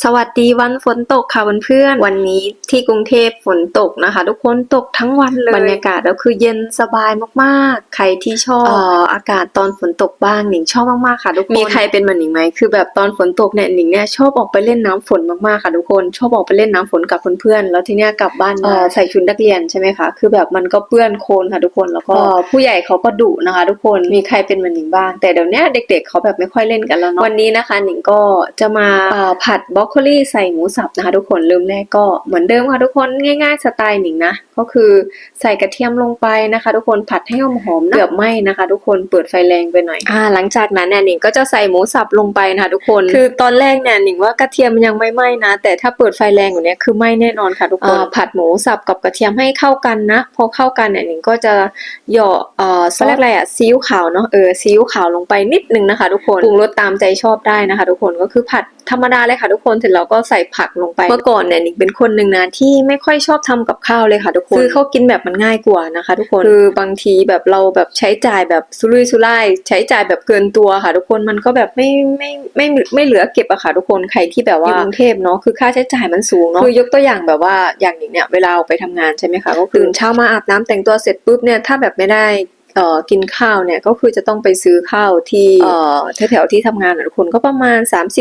สวัสดีวันฝนตกค่ะเพื่อนๆวันนี้ที่กรุงเทพฝนตกนะคะ ทุกคนตกทั้งวันเลยบรรยากาศแล้วคือเย็นสบายมากๆ ใครที่ชอบเอ่ออากาศตอนฝนตกบ้างหนิงชอบมากๆค่ะทุกคนมีใครเป็นเหมือนหนิงไหมคือแบบตอนฝนตกเนี่ยหนิงเนี่ยชอบออกไปเล่นน้ำฝนมากๆค่ะทุกคนชอบออกไปเล่นน้ำฝนกับเพื่อนๆแล้วทีเนี้ยกลับบ้านมาใส่ชุดนักเรียนใช่ไหมคะคือแบบมันก็เปื้อนโคลนค่ะทุกคนแล้วก็ผู้ใหญ่เขาก็ดุนะคะ ทุกคนมีใครเป็นเหมือนหนิงบ้าง แต่เดี๋ยวเนี้ยเด็ก ๆเขาแบบไม่ค่อยเล่นกันแล้วเนาะวันนี้นะคะหนิงก็จะมาเอ่อผัดบรอกโคลีใส่หมูสับนะคะทุกคนเริ่มแรกก็เหมือนเดิมค่ะทุกคนง่าย ๆ สไตล์หนิงนะ ก็คือใส่กระเทียมลงไปนะคะ ทุกคนผัดให้หอมๆนะเกือบไหม้นะคะ ทุกคนเปิดไฟแรงไปหน่อยอ่าหลังจากนั้นเนี่ยหนิงก็จะใส่หมูสับลงไปนะคะทุกคน คือตอนแรกเนี่ยหนิงว่ากระเทียมมันยังไม่ไหม้นะ แต่ถ้าเปิดไฟแรงกว่านี้คือไหม้แน่นอนค่ะทุกคนผัดหมูสับกับกระเทียมให้เข้ากันนะ พอเข้ากันเนี่ยหนิงก็จะเหยาะเอ่อซอสอะไรอะซีอิ๊วขาวเนาะเออซีอิ๊วขาวลงไปนิดนึงนะคะ ทุกคนปรุงรสตามใจชอบได้นะคะ ทุกคนก็คือผัดธรรมดาเลยค่ะทุกคนเสร็จแล้วก็ใส่ผักลงไป เมื่อก่อนเนี่ยหนิงเป็นคนหนึ่งนะที่ไม่ค่อยชอบทำกับข้าวเลยค่ะทุกคนคือเขากินแบบมันง่ายกว่านะคะ ทุกคนคือบางทีแบบเราแบบใช้จ่ายแบบสุรุ่ยสุร่ายใช้จ่ายแบบเกินตัวค่ะ ทุกคนมันก็แบบไม่ไม่ไม่ไม่ไม่เหลือเก็บอะค่ะทุกคนใครที่แบบว่าอยู่กรุงเทพเนาะคือค่าใช้จ่ายมันสูงเนาะคือยกตัวอย่างแบบว่าอย่างหนิงเนี่ยเวลาออกไปทำงานใช่ไหมคะก็คือตื่นเช้ามาอาบน้ำแต่งตัวเสร็จปุ๊บเนี่ยถ้าแบบไม่ได้เอ่อ กินข้าวเนี่ยก็คือจะต้องไปซื้อข้าวที่เอ่อแถวๆที่ทำงานนะทุกคนก็ประมาณ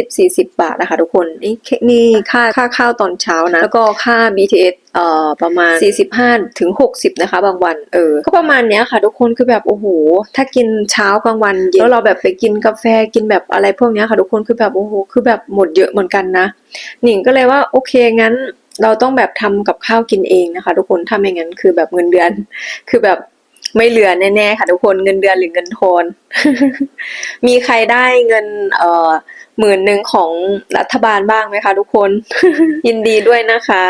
30-40 บาทนะคะทุกคนนี่แค่นี่ค่าค่าข้าวตอนเช้านะแล้วก็ค่า BTS เอ่อประมาณ 45ถึง60 นะคะ บางวันเออก็ประมาณเนี้ยค่ะ ทุกคนคือแบบโอ้โหถ้ากินเช้ากลางวันเย็นแล้วเราแบบไปกินกาแฟกินแบบอะไรพวกเนี้ยค่ะ ทุกคนคือแบบโอ้โหคือแบบหมดเยอะเหมือนกันนะหนิงก็เลยว่าโอเคงั้นเราต้องแบบทำกับข้าวกินเองนะคะ ทุกคนถ้าไม่งั้นคือแบบเงินเดือน คือแบบ ไม่เหลือแน่ๆค่ะทุกคนเงินเดือนหรือเงินทอนมีใครได้เงิน เอ่อหมื่นหนึ่งของรัฐบาลบ้างไหมคะทุกคน ยินดีด้วยนะคะ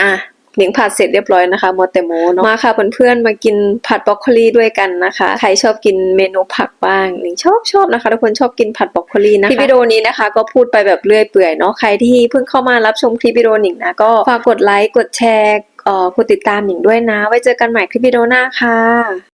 อะหนิงผัดเสร็จเรียบร้อยนะคะมอเตโมเนาะมาค่ะเพื่อนๆมากินผัดบรอกโคลีด้วยกันนะคะ ใครชอบกินเมนูผักบ้างหนิงชอบชอบนะคะทุกคนชอบกินผัดบรอกโคลีนะคะคลิปวิดีโอนี้นะคะ ก็พูดไปแบบเลื่อยเปื่อยเนาะใครที่เพิ่งเข้ามารับชมคลิปวิดีโอหนิงนะก็ฝากกดไลค์กดแชร์ เอ่อกดติดตามหนิงด้วยนะ ไว้เจอกันใหม่คลิปวิดีโอหน้าค่ะ